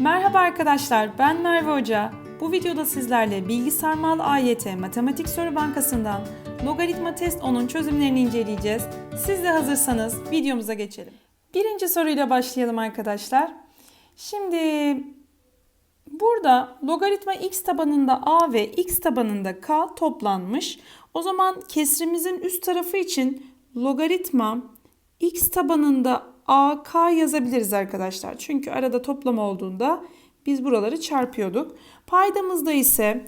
Merhaba arkadaşlar, ben Merve Hoca. Bu videoda sizlerle Bilgisayar AYT Matematik Soru Bankası'ndan Logaritma Test 10'un çözümlerini inceleyeceğiz. Siz de hazırsanız videomuza geçelim. Birinci soruyla başlayalım arkadaşlar. Şimdi burada logaritma x tabanında a ve x tabanında k toplanmış. O zaman kesrimizin üst tarafı için logaritma x tabanında AK yazabiliriz arkadaşlar. Çünkü arada toplam olduğunda biz buraları çarpıyorduk. Paydamızda ise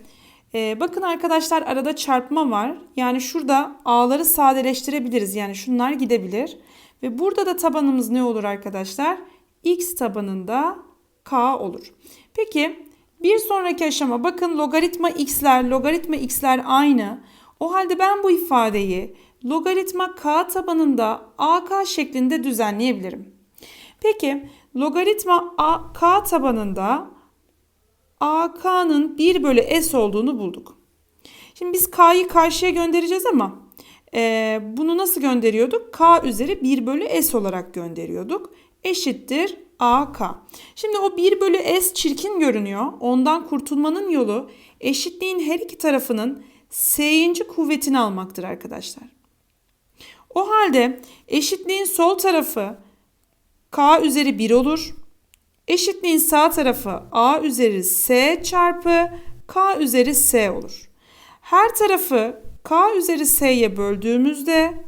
e, bakın arkadaşlar arada çarpma var. Yani şurada A'ları sadeleştirebiliriz. Yani şunlar gidebilir. Ve burada da tabanımız ne olur arkadaşlar? X tabanında K olur. Peki bir sonraki aşama bakın logaritma x'ler, logaritma x'ler aynı. O halde ben bu ifadeyi logaritma k tabanında ak şeklinde düzenleyebilirim. Peki logaritma a, k tabanında ak'nın 1 bölü s olduğunu bulduk. Şimdi biz k'yı karşıya göndereceğiz ama e, bunu nasıl gönderiyorduk? k üzeri 1 bölü s olarak gönderiyorduk. Eşittir AK. Şimdi o 1 bölü S çirkin görünüyor. Ondan kurtulmanın yolu eşitliğin her iki tarafının S'inci kuvvetini almaktır arkadaşlar. O halde eşitliğin sol tarafı K üzeri 1 olur. Eşitliğin sağ tarafı A üzeri S çarpı K üzeri S olur. Her tarafı K üzeri S'ye böldüğümüzde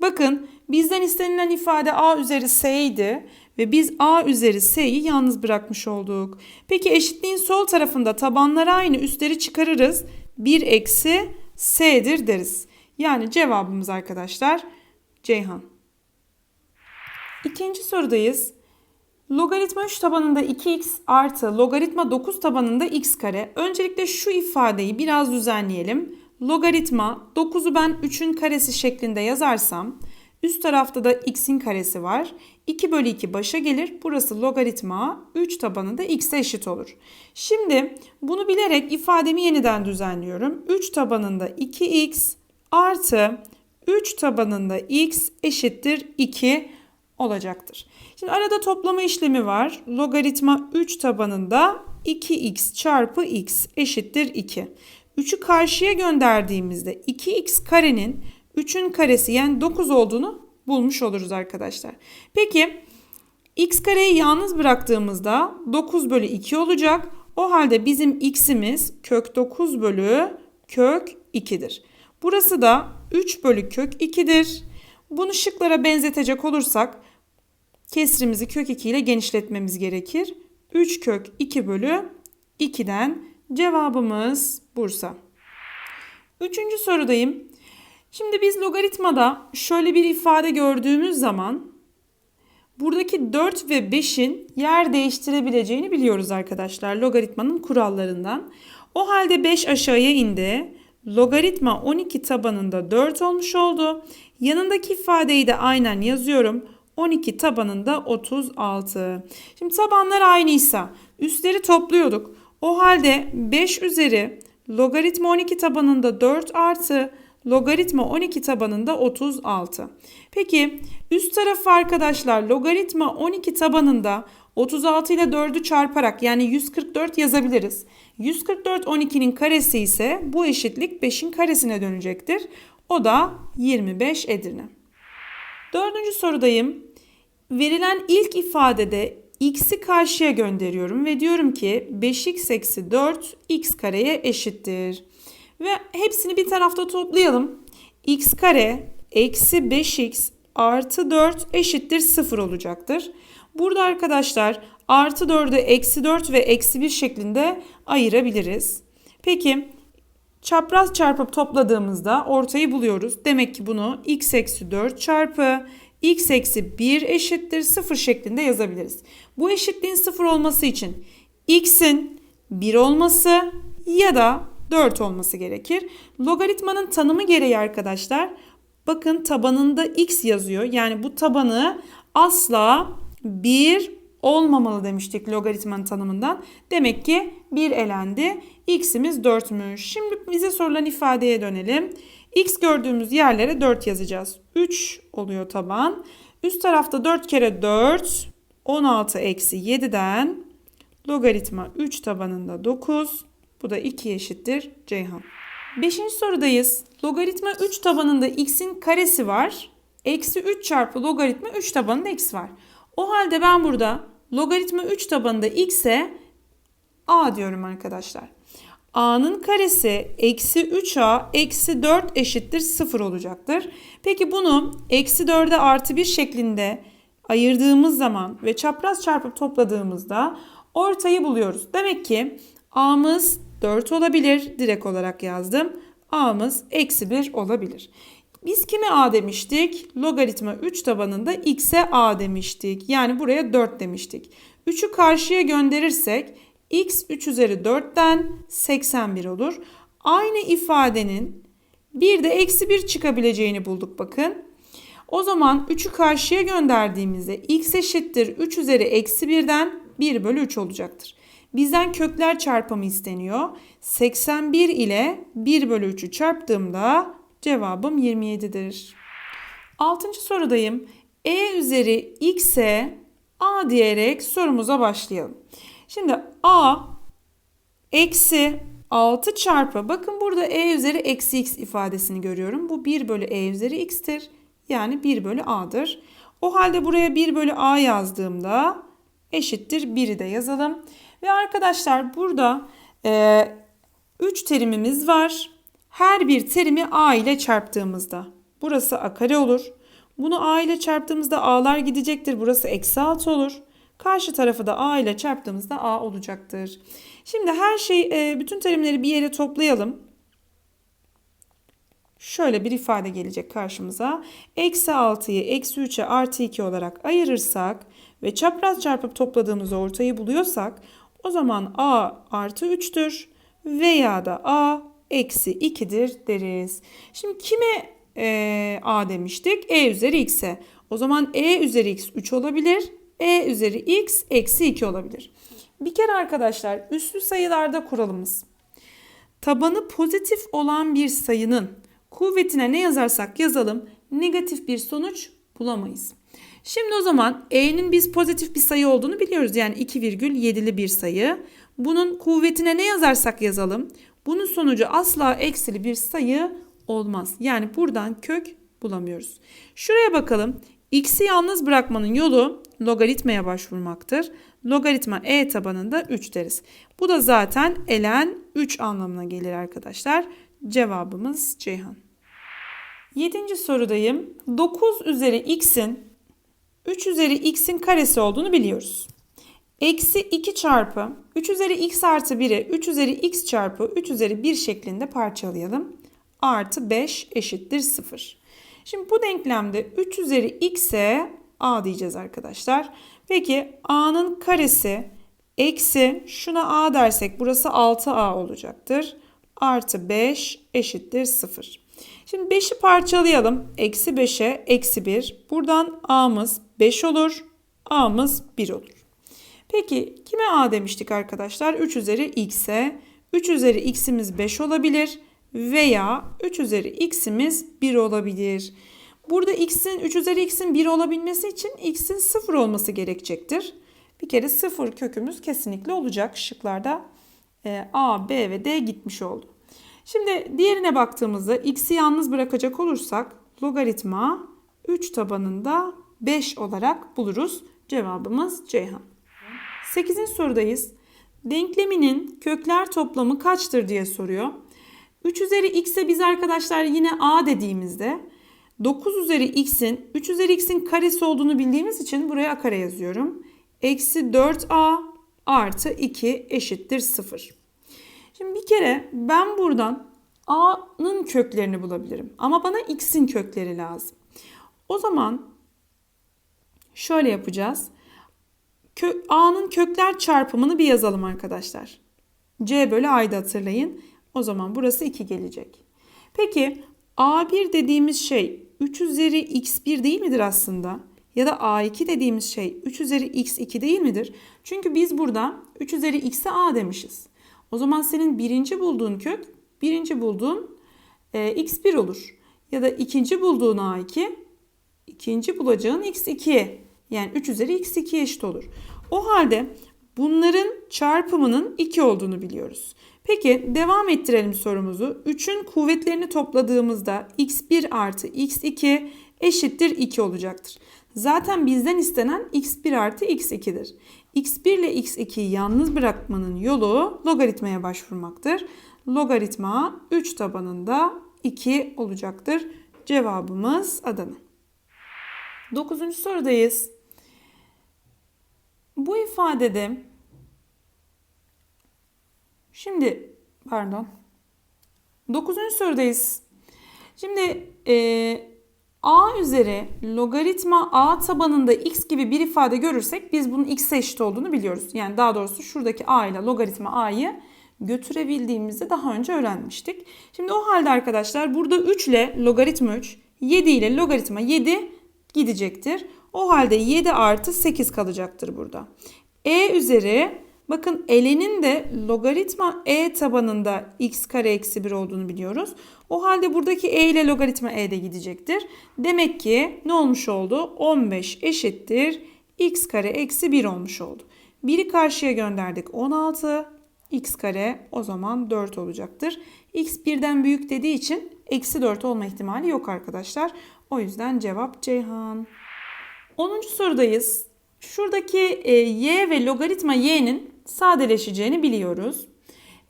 bakın bizden istenilen ifade A üzeri S idi ve biz A üzeri S'yi yalnız bırakmış olduk. Peki eşitliğin sol tarafında tabanları aynı üstleri çıkarırız. 1 eksi S'dir deriz. Yani cevabımız arkadaşlar Ceyhan. İkinci sorudayız. Logaritma 3 tabanında 2x artı logaritma 9 tabanında x kare. Öncelikle şu ifadeyi biraz düzenleyelim. Logaritma 9'u ben 3'ün karesi şeklinde yazarsam üst tarafta da x'in karesi var. 2 bölü 2 başa gelir. Burası logaritma 3 tabanında x'e eşit olur. Şimdi bunu bilerek ifademi yeniden düzenliyorum. 3 tabanında 2x artı 3 tabanında x eşittir 2 olacaktır. Şimdi arada toplama işlemi var. Logaritma 3 tabanında 2x çarpı x eşittir 2. 3'ü karşıya gönderdiğimizde 2x karenin 3'ün karesi yani 9 olduğunu bulmuş oluruz arkadaşlar. Peki x kareyi yalnız bıraktığımızda 9 bölü 2 olacak. O halde bizim x'imiz kök 9 bölü kök 2'dir. Burası da 3 bölü kök 2'dir. Bunu şıklara benzetecek olursak kesrimizi kök 2 ile genişletmemiz gerekir. 3 kök 2 bölü 2'den cevabımız Bursa. Üçüncü sorudayım. Şimdi biz logaritmada şöyle bir ifade gördüğümüz zaman buradaki 4 ve 5'in yer değiştirebileceğini biliyoruz arkadaşlar logaritmanın kurallarından. O halde 5 aşağıya indi. Logaritma 12 tabanında 4 olmuş oldu. Yanındaki ifadeyi de aynen yazıyorum. 12 tabanında 36. Şimdi tabanlar aynıysa üstleri topluyorduk. O halde 5 üzeri logaritma 12 tabanında 4 artı logaritma 12 tabanında 36. Peki üst tarafı arkadaşlar logaritma 12 tabanında 36 ile 4'ü çarparak yani 144 yazabiliriz. 144 12'nin karesi ise bu eşitlik 5'in karesine dönecektir. O da 25 Edirne. Dördüncü sorudayım. Verilen ilk ifadede x'i karşıya gönderiyorum ve diyorum ki 5x eksi 4 x kareye eşittir. Ve hepsini bir tarafta toplayalım. x kare eksi 5x artı 4 eşittir 0 olacaktır. Burada arkadaşlar artı 4'ü eksi 4 ve eksi 1 şeklinde ayırabiliriz. Peki çapraz çarpıp topladığımızda ortayı buluyoruz. Demek ki bunu x eksi 4 çarpı x eksi 1 eşittir 0 şeklinde yazabiliriz. Bu eşitliğin 0 olması için x'in 1 olması ya da 4 olması gerekir. Logaritmanın tanımı gereği arkadaşlar bakın tabanında x yazıyor. Yani bu tabanı asla 1 olmamalı demiştik logaritmanın tanımından. Demek ki 1 elendi. x'imiz 4'müş. Şimdi bize sorulan ifadeye dönelim. x gördüğümüz yerlere 4 yazacağız. 3 oluyor taban. Üst tarafta 4 kere 4 16 eksi 7'den logaritma 3 tabanında 9. Bu da 2 eşittir Ceyhan. Beşinci sorudayız. Logaritma 3 tabanında x'in karesi var. Eksi 3 çarpı logaritma 3 tabanında x var. O halde ben burada logaritma 3 tabanında x'e a diyorum arkadaşlar. a'nın karesi eksi 3a eksi 4 eşittir 0 olacaktır. Peki bunu eksi 4'e artı 1 şeklinde ayırdığımız zaman ve çapraz çarpıp topladığımızda ortayı buluyoruz. Demek ki a'mız 4 olabilir. Direkt olarak yazdım. a'mız eksi 1 olabilir. Biz kime a demiştik? Logaritma 3 tabanında x'e a demiştik. Yani buraya 4 demiştik. 3'ü karşıya gönderirsek x 3 üzeri 4'ten 81 olur. Aynı ifadenin bir de eksi 1 çıkabileceğini bulduk bakın. O zaman 3'ü karşıya gönderdiğimizde x eşittir 3 üzeri eksi 1'den 1 bölü 3 olacaktır. Bizden kökler çarpımı isteniyor. 81 ile 1 bölü 3'ü çarptığımda cevabım 27'dir. Altıncı sorudayım. E üzeri x'e a diyerek sorumuza başlayalım. Şimdi a eksi 6 çarpı bakın burada e üzeri eksi x ifadesini görüyorum. Bu 1 bölü e üzeri x'tir. Yani 1 bölü a'dır. O halde buraya 1 bölü a yazdığımda eşittir 1'i de yazalım. Ve arkadaşlar burada 3 e, terimimiz var. Her bir terimi a ile çarptığımızda burası a kare olur. Bunu a ile çarptığımızda a'lar gidecektir. Burası eksi 6 olur. Karşı tarafı da a ile çarptığımızda a olacaktır. Şimdi her şey bütün terimleri bir yere toplayalım. Şöyle bir ifade gelecek karşımıza. Eksi 6'yı eksi 3'e artı 2 olarak ayırırsak ve çapraz çarpıp topladığımızda ortayı buluyorsak o zaman a artı 3'tür veya da a eksi 2'dir deriz. Şimdi kime e, a demiştik? e üzeri x'e. O zaman e üzeri x 3 olabilir. e üzeri x eksi 2 olabilir. Bir kere arkadaşlar üslü sayılarda kuralımız. Tabanı pozitif olan bir sayının kuvvetine ne yazarsak yazalım negatif bir sonuç bulamayız. Şimdi o zaman e'nin biz pozitif bir sayı olduğunu biliyoruz. Yani 2,7'li bir sayı. Bunun kuvvetine ne yazarsak yazalım. Bunun sonucu asla eksili bir sayı olmaz. Yani buradan kök bulamıyoruz. Şuraya bakalım. X'i yalnız bırakmanın yolu logaritmaya başvurmaktır. Logaritma e tabanında 3 deriz. Bu da zaten elen 3 anlamına gelir arkadaşlar. Cevabımız Ceyhan. Yedinci sorudayım. 9 üzeri x'in 3 üzeri x'in karesi olduğunu biliyoruz. Eksi 2 çarpı 3 üzeri x artı 1'i 3 üzeri x çarpı 3 üzeri 1 şeklinde parçalayalım. Artı 5 eşittir 0. Şimdi bu denklemde 3 üzeri x'e a diyeceğiz arkadaşlar. Peki a'nın karesi eksi şuna a dersek burası 6a olacaktır. Artı 5 eşittir 0. Şimdi 5'i parçalayalım. Eksi 5'e eksi 1. Buradan a'mız 5 olur. a'mız 1 olur. Peki kime a demiştik arkadaşlar? 3 üzeri x'e. 3 üzeri x'imiz 5 olabilir veya 3 üzeri x'imiz 1 olabilir. Burada x'in 3 üzeri x'in 1 olabilmesi için x'in 0 olması gerekecektir. Bir kere 0 kökümüz kesinlikle olacak. Şıklarda e, A, B ve D gitmiş oldu. Şimdi diğerine baktığımızda x'i yalnız bırakacak olursak logaritma 3 tabanında 5 olarak buluruz. Cevabımız Ceyhan. 8. sorudayız. Denkleminin kökler toplamı kaçtır diye soruyor. 3 üzeri x'e biz arkadaşlar yine a dediğimizde 9 üzeri x'in 3 üzeri x'in karesi olduğunu bildiğimiz için buraya a kare yazıyorum. Eksi 4a artı 2 eşittir 0. Şimdi bir kere ben buradan a'nın köklerini bulabilirim. Ama bana x'in kökleri lazım. O zaman şöyle yapacağız. Kö a'nın kökler çarpımını bir yazalım arkadaşlar. c bölü a'yı hatırlayın. O zaman burası 2 gelecek. Peki a1 dediğimiz şey 3 üzeri x1 değil midir aslında? Ya da a2 dediğimiz şey 3 üzeri x2 değil midir? Çünkü biz burada 3 üzeri x'e a demişiz. O zaman senin birinci bulduğun kök birinci bulduğun e, x1 olur. Ya da ikinci bulduğun a2 ikinci bulacağın x2 Yani 3 üzeri x 2'ye eşit olur. O halde bunların çarpımının 2 olduğunu biliyoruz. Peki devam ettirelim sorumuzu. 3'ün kuvvetlerini topladığımızda x1 artı x2 eşittir 2 olacaktır. Zaten bizden istenen x1 artı x2'dir. x1 ile x2'yi yalnız bırakmanın yolu logaritmaya başvurmaktır. Logaritma 3 tabanında 2 olacaktır. Cevabımız Adana. 9. sorudayız. Bu ifadede şimdi pardon 9. sorudayız. Şimdi e, a üzeri logaritma a tabanında x gibi bir ifade görürsek biz bunun x'e eşit olduğunu biliyoruz. Yani daha doğrusu şuradaki a ile logaritma a'yı götürebildiğimizi daha önce öğrenmiştik. Şimdi o halde arkadaşlar burada 3 ile logaritma 3, 7 ile logaritma 7 gidecektir. O halde 7 artı 8 kalacaktır burada. E üzeri bakın elenin de logaritma e tabanında x kare eksi 1 olduğunu biliyoruz. O halde buradaki e ile logaritma e de gidecektir. Demek ki ne olmuş oldu? 15 eşittir x kare eksi 1 olmuş oldu. Biri karşıya gönderdik 16 x kare o zaman 4 olacaktır. x birden büyük dediği için eksi 4 olma ihtimali yok arkadaşlar. O yüzden cevap Ceyhan. 10. sorudayız. Şuradaki e, y ve logaritma y'nin sadeleşeceğini biliyoruz.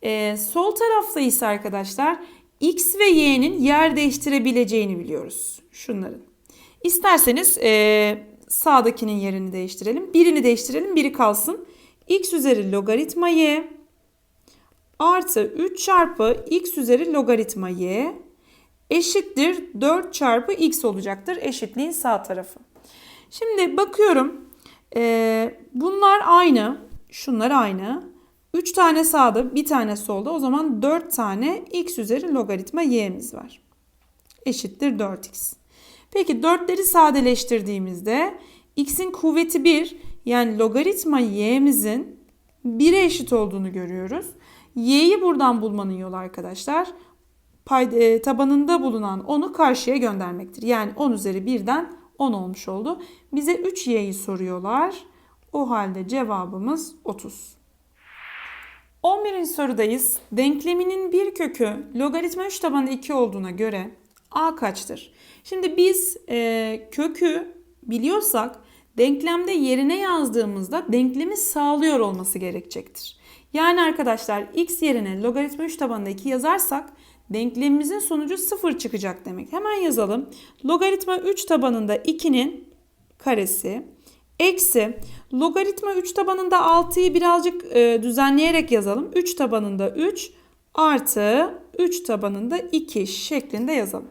E, sol tarafta ise arkadaşlar x ve y'nin yer değiştirebileceğini biliyoruz. Şunların. İsterseniz e, sağdakinin yerini değiştirelim. Birini değiştirelim, biri kalsın. x üzeri logaritma y artı 3 çarpı x üzeri logaritma y eşittir 4 çarpı x olacaktır eşitliğin sağ tarafı. Şimdi bakıyorum e, bunlar aynı şunlar aynı 3 tane sağda bir tane solda o zaman 4 tane x üzeri logaritma y'miz var. Eşittir 4x. Peki 4'leri sadeleştirdiğimizde x'in kuvveti 1 yani logaritma y'mizin 1'e eşit olduğunu görüyoruz. Y'yi buradan bulmanın yolu arkadaşlar e, tabanında bulunan 10'u karşıya göndermektir. Yani 10 üzeri 1'den 10 olmuş oldu. Bize 3y'yi soruyorlar. O halde cevabımız 30. 11. sorudayız. Denkleminin bir kökü logaritma 3 tabanında 2 olduğuna göre a kaçtır? Şimdi biz e, kökü biliyorsak denklemde yerine yazdığımızda denklemi sağlıyor olması gerekecektir. Yani arkadaşlar x yerine logaritma 3 tabanında 2 yazarsak denklemimizin sonucu 0 çıkacak demek. Hemen yazalım. Logaritma 3 tabanında 2'nin karesi eksi logaritma 3 tabanında 6'yı birazcık e, düzenleyerek yazalım. 3 tabanında 3 artı 3 tabanında 2 şeklinde yazalım.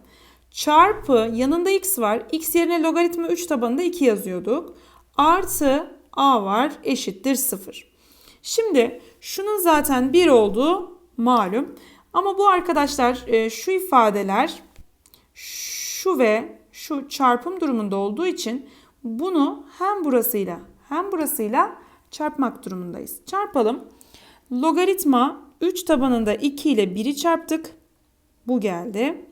Çarpı yanında x var. x yerine logaritma 3 tabanında 2 yazıyorduk. Artı a var eşittir 0. Şimdi şunun zaten 1 olduğu malum. Ama bu arkadaşlar e, şu ifadeler şu ve şu çarpım durumunda olduğu için bunu hem burasıyla hem burasıyla çarpmak durumundayız. Çarpalım. Logaritma 3 tabanında 2 ile 1'i çarptık. Bu geldi.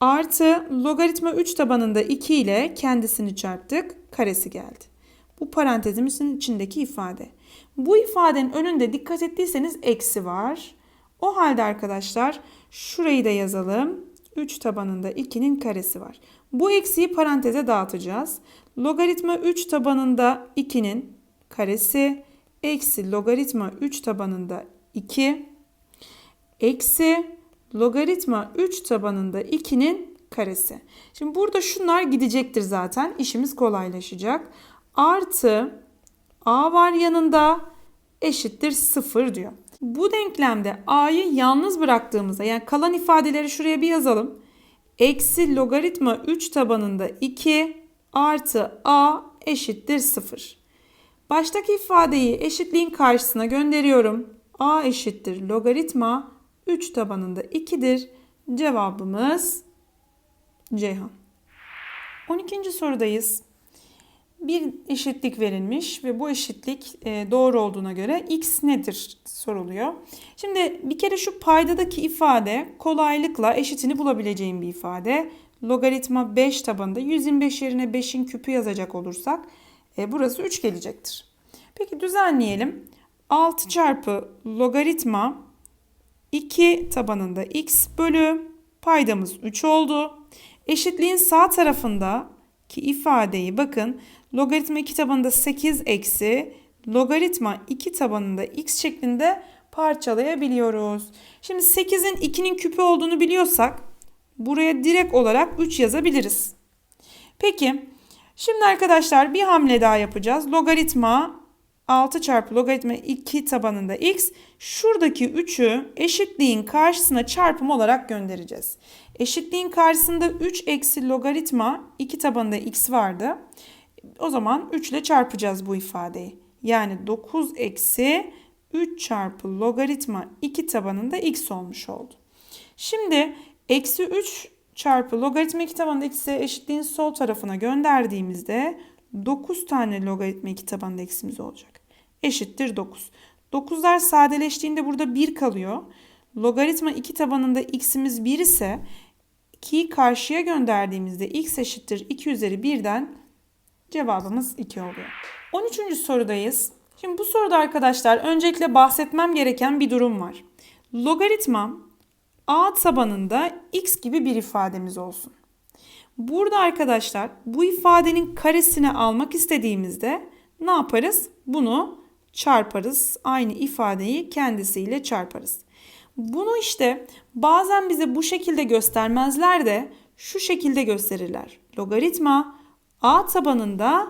Artı logaritma 3 tabanında 2 ile kendisini çarptık. Karesi geldi. Bu parantezimizin içindeki ifade. Bu ifadenin önünde dikkat ettiyseniz eksi var. O halde arkadaşlar şurayı da yazalım. 3 tabanında 2'nin karesi var. Bu eksiyi paranteze dağıtacağız. Logaritma 3 tabanında 2'nin karesi eksi logaritma 3 tabanında 2 eksi logaritma 3 tabanında 2'nin karesi. Şimdi burada şunlar gidecektir zaten. İşimiz kolaylaşacak. Artı a var yanında eşittir 0 diyor. Bu denklemde a'yı yalnız bıraktığımızda yani kalan ifadeleri şuraya bir yazalım. Eksi logaritma 3 tabanında 2 artı a eşittir 0. Baştaki ifadeyi eşitliğin karşısına gönderiyorum. a eşittir logaritma 3 tabanında 2'dir. Cevabımız Ceyhan. 12. sorudayız bir eşitlik verilmiş ve bu eşitlik e, doğru olduğuna göre x nedir soruluyor. Şimdi bir kere şu paydadaki ifade kolaylıkla eşitini bulabileceğim bir ifade. logaritma 5 tabanında 125 yerine 5'in küpü yazacak olursak e, burası 3 gelecektir. Peki düzenleyelim. 6 çarpı logaritma 2 tabanında x bölü paydamız 3 oldu. Eşitliğin sağ tarafındaki ifadeyi bakın logaritma 2 tabanında 8 eksi logaritma 2 tabanında x şeklinde parçalayabiliyoruz. Şimdi 8'in 2'nin küpü olduğunu biliyorsak buraya direkt olarak 3 yazabiliriz. Peki şimdi arkadaşlar bir hamle daha yapacağız. Logaritma 6 çarpı logaritma 2 tabanında x şuradaki 3'ü eşitliğin karşısına çarpım olarak göndereceğiz. Eşitliğin karşısında 3 eksi logaritma 2 tabanında x vardı. O zaman 3 ile çarpacağız bu ifadeyi. Yani 9 eksi 3 çarpı logaritma 2 tabanında x olmuş oldu. Şimdi eksi 3 çarpı logaritma 2 tabanında x'e eşitliğin sol tarafına gönderdiğimizde 9 tane logaritma 2 tabanında x'imiz olacak. Eşittir 9. 9'lar sadeleştiğinde burada 1 kalıyor. Logaritma 2 tabanında x'imiz 1 ise 2'yi karşıya gönderdiğimizde x eşittir 2 üzeri 1'den cevabımız 2 oluyor. 13. sorudayız. Şimdi bu soruda arkadaşlar öncelikle bahsetmem gereken bir durum var. Logaritma a tabanında x gibi bir ifademiz olsun. Burada arkadaşlar bu ifadenin karesini almak istediğimizde ne yaparız? Bunu çarparız. Aynı ifadeyi kendisiyle çarparız. Bunu işte bazen bize bu şekilde göstermezler de şu şekilde gösterirler. Logaritma a tabanında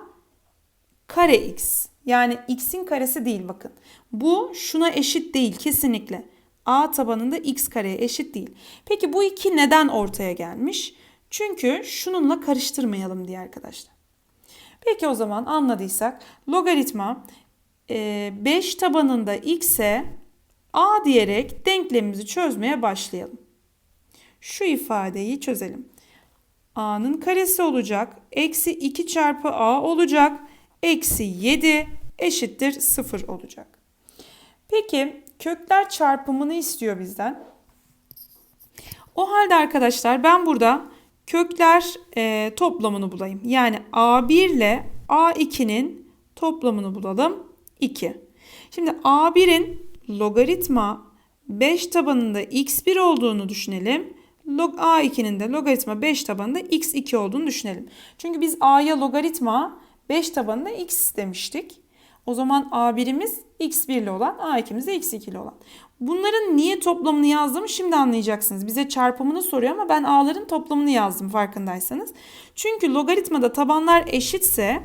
kare x. Yani x'in karesi değil bakın. Bu şuna eşit değil kesinlikle. a tabanında x kareye eşit değil. Peki bu iki neden ortaya gelmiş? Çünkü şununla karıştırmayalım diye arkadaşlar. Peki o zaman anladıysak logaritma 5 tabanında x'e a diyerek denklemimizi çözmeye başlayalım. Şu ifadeyi çözelim. A'nın karesi olacak. Eksi 2 çarpı a olacak. Eksi 7 eşittir 0 olacak. Peki kökler çarpımını istiyor bizden. O halde arkadaşlar ben burada kökler e, toplamını bulayım. Yani A1 ile A2'nin toplamını bulalım. 2. Şimdi A1'in logaritma 5 tabanında x1 olduğunu düşünelim. Log A2'nin de logaritma 5 tabanında x2 olduğunu düşünelim. Çünkü biz A'ya logaritma 5 tabanında x demiştik. O zaman A1'imiz x1 ile olan, A2'miz de x2 ile olan. Bunların niye toplamını yazdığımı şimdi anlayacaksınız. Bize çarpımını soruyor ama ben A'ların toplamını yazdım farkındaysanız. Çünkü logaritmada tabanlar eşitse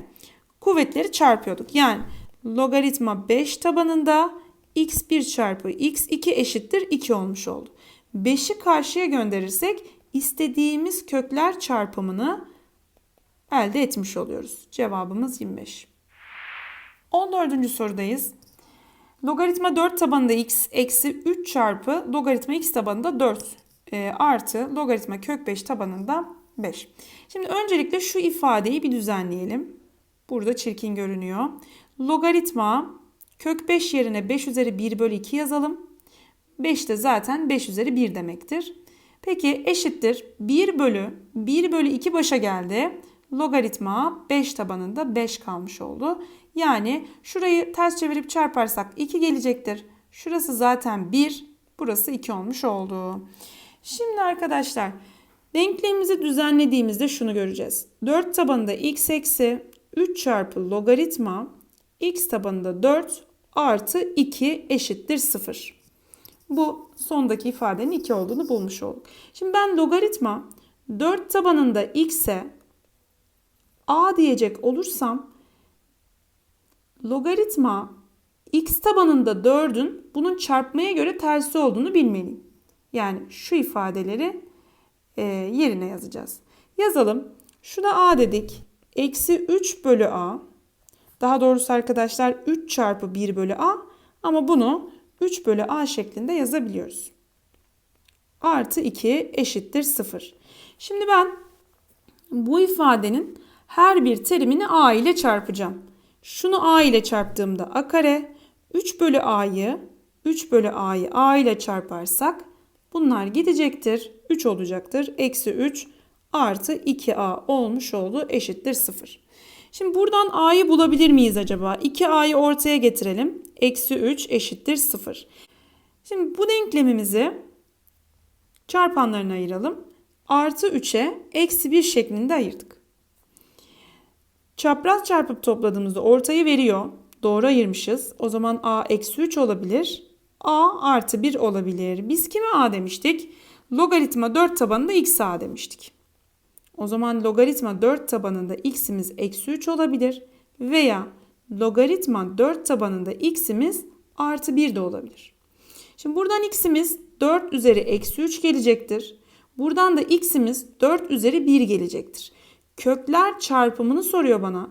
kuvvetleri çarpıyorduk. Yani logaritma 5 tabanında x1 çarpı x2 eşittir 2 olmuş oldu. 5'i karşıya gönderirsek istediğimiz kökler çarpımını elde etmiş oluyoruz. Cevabımız 25. 14. sorudayız. Logaritma 4 tabanında x eksi 3 çarpı logaritma x tabanında 4 e, artı logaritma kök 5 tabanında 5. Şimdi öncelikle şu ifadeyi bir düzenleyelim. Burada çirkin görünüyor. Logaritma kök 5 yerine 5 üzeri 1 bölü 2 yazalım. 5 de zaten 5 üzeri 1 demektir. Peki eşittir 1 bölü 1 bölü 2 başa geldi. Logaritma 5 tabanında 5 kalmış oldu. Yani şurayı ters çevirip çarparsak 2 gelecektir. Şurası zaten 1, burası 2 olmuş oldu. Şimdi arkadaşlar denklemimizi düzenlediğimizde şunu göreceğiz. 4 tabanında x eksi 3 çarpı logaritma x tabanında 4 artı 2 eşittir 0. Bu sondaki ifadenin 2 olduğunu bulmuş olduk. Şimdi ben logaritma 4 tabanında x'e a diyecek olursam logaritma x tabanında 4'ün bunun çarpmaya göre tersi olduğunu bilmeliyim. Yani şu ifadeleri e, yerine yazacağız. Yazalım. Şuna a dedik. Eksi 3 bölü a. Daha doğrusu arkadaşlar 3 çarpı 1 bölü a. Ama bunu 3 bölü a şeklinde yazabiliyoruz. Artı 2 eşittir 0. Şimdi ben bu ifadenin her bir terimini a ile çarpacağım. Şunu a ile çarptığımda a kare, 3 bölü a'yı 3 bölü a'yı a ile çarparsak bunlar gidecektir. 3 olacaktır. Eksi 3 artı 2a olmuş oldu eşittir 0. Şimdi buradan a'yı bulabilir miyiz acaba? 2a'yı ortaya getirelim. Eksi 3 eşittir 0. Şimdi bu denklemimizi çarpanlarına ayıralım. Artı 3'e eksi 1 şeklinde ayırdık. Çapraz çarpıp topladığımızda ortayı veriyor. Doğru ayırmışız. O zaman a eksi 3 olabilir. a artı 1 olabilir. Biz kime a demiştik? Logaritma 4 tabanında x a demiştik. O zaman logaritma 4 tabanında x'imiz eksi 3 olabilir. Veya logaritma 4 tabanında x'imiz artı 1 de olabilir. Şimdi buradan x'imiz 4 üzeri eksi 3 gelecektir. Buradan da x'imiz 4 üzeri 1 gelecektir. Kökler çarpımını soruyor bana.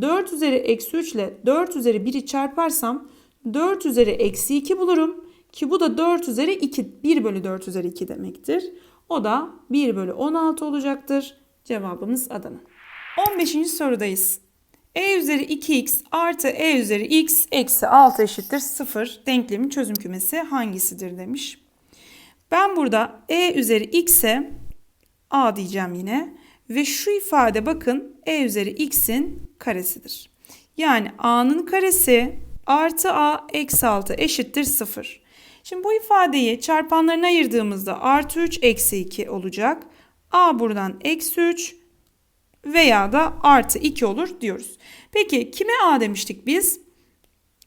4 üzeri eksi 3 ile 4 üzeri 1'i çarparsam 4 üzeri eksi 2 bulurum. Ki bu da 4 üzeri 2, 1 bölü 4 üzeri 2 demektir. O da 1 bölü 16 olacaktır. Cevabımız Adana. 15. sorudayız. E üzeri 2x artı e üzeri x eksi 6 eşittir 0 denklemin çözüm kümesi hangisidir demiş. Ben burada e üzeri x'e a diyeceğim yine. Ve şu ifade bakın e üzeri x'in karesidir. Yani a'nın karesi artı a eksi 6 eşittir 0. Şimdi bu ifadeyi çarpanlarına ayırdığımızda artı 3 eksi 2 olacak. a buradan eksi 3 veya da artı 2 olur diyoruz. Peki kime a demiştik biz?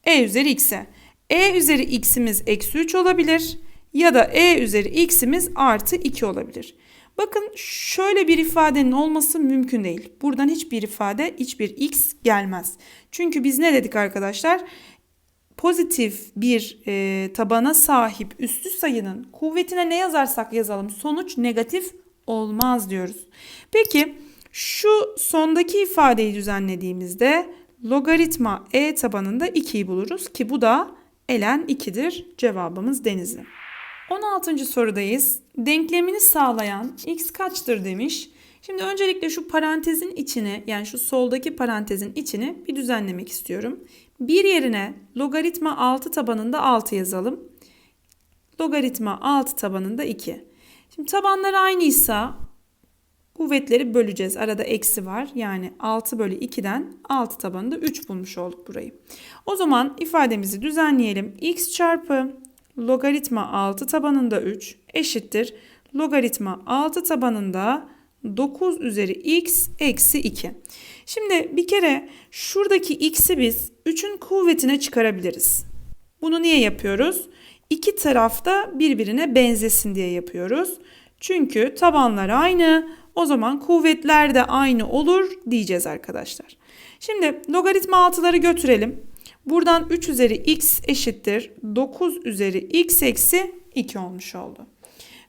e üzeri x'e. e üzeri x'imiz eksi 3 olabilir ya da e üzeri x'imiz artı 2 olabilir. Bakın şöyle bir ifadenin olması mümkün değil. Buradan hiçbir ifade, hiçbir x gelmez. Çünkü biz ne dedik arkadaşlar? Pozitif bir e, tabana sahip üstü sayının kuvvetine ne yazarsak yazalım sonuç negatif olmaz diyoruz. Peki şu sondaki ifadeyi düzenlediğimizde logaritma e tabanında 2'yi buluruz ki bu da elen 2'dir. Cevabımız denizli. 16. sorudayız. Denklemini sağlayan x kaçtır demiş. Şimdi öncelikle şu parantezin içini yani şu soldaki parantezin içini bir düzenlemek istiyorum. Bir yerine logaritma 6 tabanında 6 yazalım. Logaritma 6 tabanında 2. Şimdi tabanlar aynıysa kuvvetleri böleceğiz. Arada eksi var. Yani 6 bölü 2'den 6 tabanında 3 bulmuş olduk burayı. O zaman ifademizi düzenleyelim. x çarpı logaritma 6 tabanında 3 eşittir. Logaritma 6 tabanında 9 üzeri x eksi 2. Şimdi bir kere şuradaki x'i biz 3'ün kuvvetine çıkarabiliriz. Bunu niye yapıyoruz? İki tarafta birbirine benzesin diye yapıyoruz. Çünkü tabanlar aynı. O zaman kuvvetler de aynı olur diyeceğiz arkadaşlar. Şimdi logaritma 6'ları götürelim. Buradan 3 üzeri x eşittir 9 üzeri x eksi 2 olmuş oldu.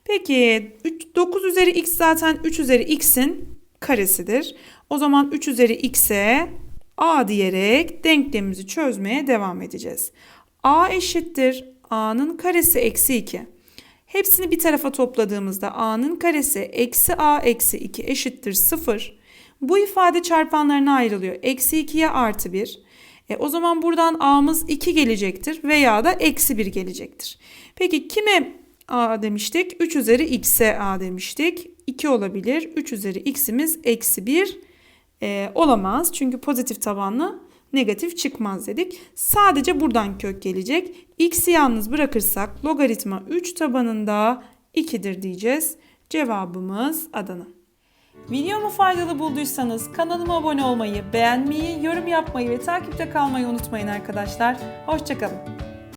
Peki 9 üzeri x zaten 3 üzeri x'in karesidir. O zaman 3 üzeri x'e a diyerek denklemimizi çözmeye devam edeceğiz. a eşittir a'nın karesi eksi 2. Hepsini bir tarafa topladığımızda a'nın karesi eksi a eksi 2 eşittir 0. Bu ifade çarpanlarına ayrılıyor. Eksi 2'ye artı 1. E, o zaman buradan a'mız 2 gelecektir veya da eksi 1 gelecektir. Peki kime a demiştik? 3 üzeri x'e a demiştik. 2 olabilir. 3 üzeri x'imiz eksi 1 e, olamaz. Çünkü pozitif tabanlı negatif çıkmaz dedik. Sadece buradan kök gelecek. X'i yalnız bırakırsak logaritma 3 tabanında 2'dir diyeceğiz. Cevabımız Adana. Videomu faydalı bulduysanız kanalıma abone olmayı, beğenmeyi, yorum yapmayı ve takipte kalmayı unutmayın arkadaşlar. Hoşçakalın.